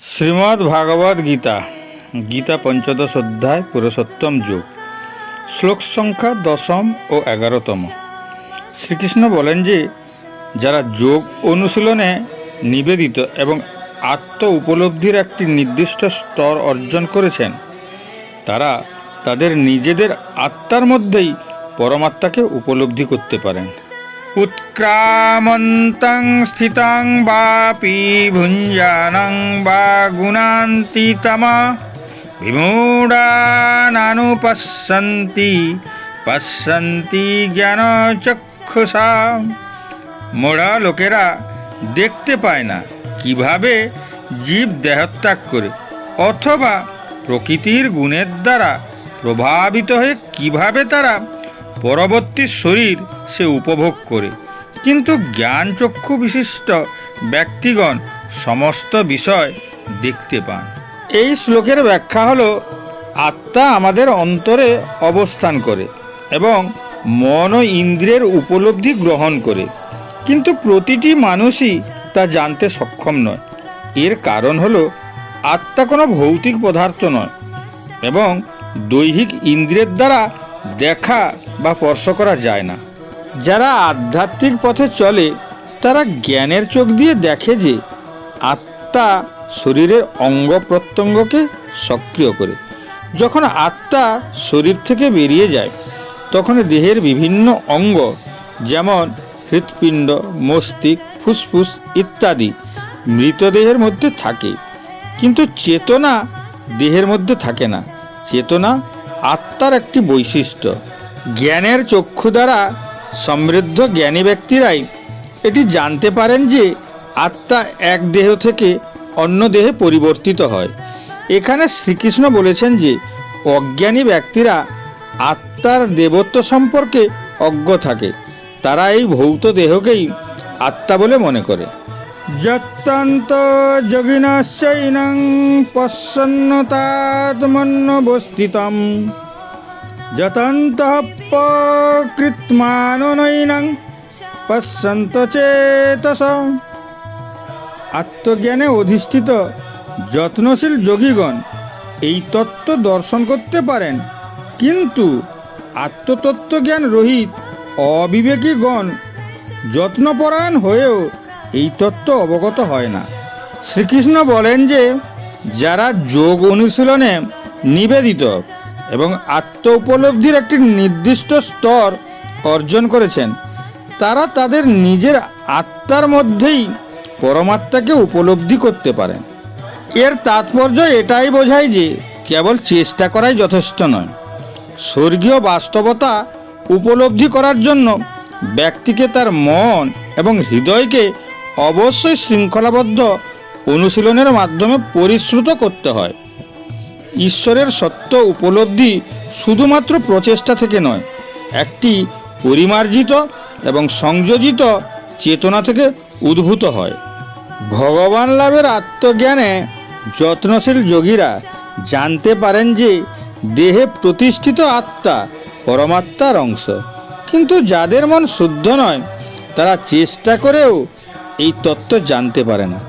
শ্রীমদ্ ভাগবত গীতা গীতা পঞ্চদশ অধ্যায়, পুরুষোত্তম যুগ, শ্লোক সংখ্যা দশম ও এগারোতম। শ্রীকৃষ্ণ বলেন যে, যারা যোগ অনুশীলনে নিবেদিত এবং আত্ম উপলব্ধির একটি নির্দিষ্ট স্তর অর্জন করেছেন, তারা তাদের নিজেদের আত্মার মধ্যেই পরমাত্মাকে উপলব্ধি করতে পারেন। উৎক্রামন্তং স্থিতং বাপি ভুঞ্জানং বা গুণান্তিতমা বিমূঢ়ানানুপশ্যন্তি পশ্যন্তি জ্ঞানচক্ষুষা মোড়া লোকেরা দেখতে পায় না কীভাবে জীব দেহত্যাগ করে অথবা প্রকৃতির গুণের দ্বারা প্রভাবিত হয়ে কীভাবে তারা পরবর্তী শরীর সে উপভোগ করে। কিন্তু জ্ঞানচক্ষু বিশিষ্ট ব্যক্তিগণ সমস্ত বিষয় দেখতে পান। এই শ্লোকের ব্যাখ্যা হল, আত্মা আমাদের অন্তরে অবস্থান করে এবং মন ও ইন্দ্রিয়ের উপলব্ধি গ্রহণ করে। কিন্তু প্রতিটি মানুষই তা জানতে সক্ষম নয়। এর কারণ হলো, আত্মা কোনো ভৌতিক পদার্থ নয় এবং দৈহিক ইন্দ্রিয়ের দ্বারা দেখা বা স্পর্শ করা যায় না। যারা আধ্যাত্মিক পথে চলে, তারা জ্ঞানের চোখ দিয়ে দেখে যে আত্মা শরীরের অঙ্গ প্রত্যঙ্গকে সক্রিয় করে। যখন আত্মা শরীর থেকে বেরিয়ে যায়, তখন দেহের বিভিন্ন অঙ্গ যেমন হৃৎপিণ্ড, মস্তিষ্ক, ফুসফুস ইত্যাদি মৃতদেহের মধ্যে থাকে। কিন্তু চেতনা দেহের মধ্যে থাকে না। চেতনা আত্মার একটি বৈশিষ্ট্য। জ্ঞানের চক্ষু দ্বারা সমৃদ্ধ জ্ঞানী ব্যক্তিরাই এটি জানতে পারেন যে আত্মা এক দেহ থেকে অন্য দেহে পরিবর্তিত হয়। এখানে শ্রীকৃষ্ণ বলেছেন যে অজ্ঞানী ব্যক্তিরা আত্মার দেবত্ব সম্পর্কে অজ্ঞ থাকে। তারা এই ভৌত দেহকেই আত্মা বলে মনে করে। যত্তন্ত যোগিনশ্চৈনং পশ্যন্নতাত্মন্যবস্থিতম যতন্ত প্রকৃতমাননৈনং পশ্যন্ত চেতস আত্মজ্ঞানে অধিষ্ঠিত যত্নশীল যোগীগণ এই তত্ত্ব দর্শন করতে পারেন। কিন্তু আত্মতত্ত্বজ্ঞান রহিত অবিবেকীগণ যত্নপরায়ণ হয়েও এই তত্ত্ব অবগত হয় না। শ্রীকৃষ্ণ বলেন যে, যারা যোগ অনুশীলনে নিবেদিত এবং আত্ম উপলব্ধির একটি নির্দিষ্ট স্তর অর্জন করেছেন। তারা তাদের নিজের আত্মার মধ্যেই পরমাত্মাকে উপলব্ধি করতে পারেন। এর তাৎপর্য এটাই বোঝায় যে কেবল চেষ্টা করাই যথেষ্ট নয়, স্বর্গীয় বাস্তবতা উপলব্ধি করার জন্য ব্যক্তিকে তার মন এবং হৃদয়কে অবশ্যই শৃঙ্খলাবদ্ধ অনুশীলনের মাধ্যমে পরিশ্রুত করতে হয়। ঈশ্বরের সত্য উপলব্ধি শুধুমাত্র প্রচেষ্টা থেকে নয়, একটি পরিমার্জিত এবং সংযোজিত চেতনা থেকে উদ্ভূত হয়। ভগবান লাভের আত্মজ্ঞানে যত্নশীল যোগীরা জানতে পারেন যে দেহে প্রতিষ্ঠিত আত্মা পরমাত্মার অংশ। কিন্তু যাদের মন শুদ্ধ নয়, তারা চেষ্টা করেও এই তত্ত্ব জানতে পারে না।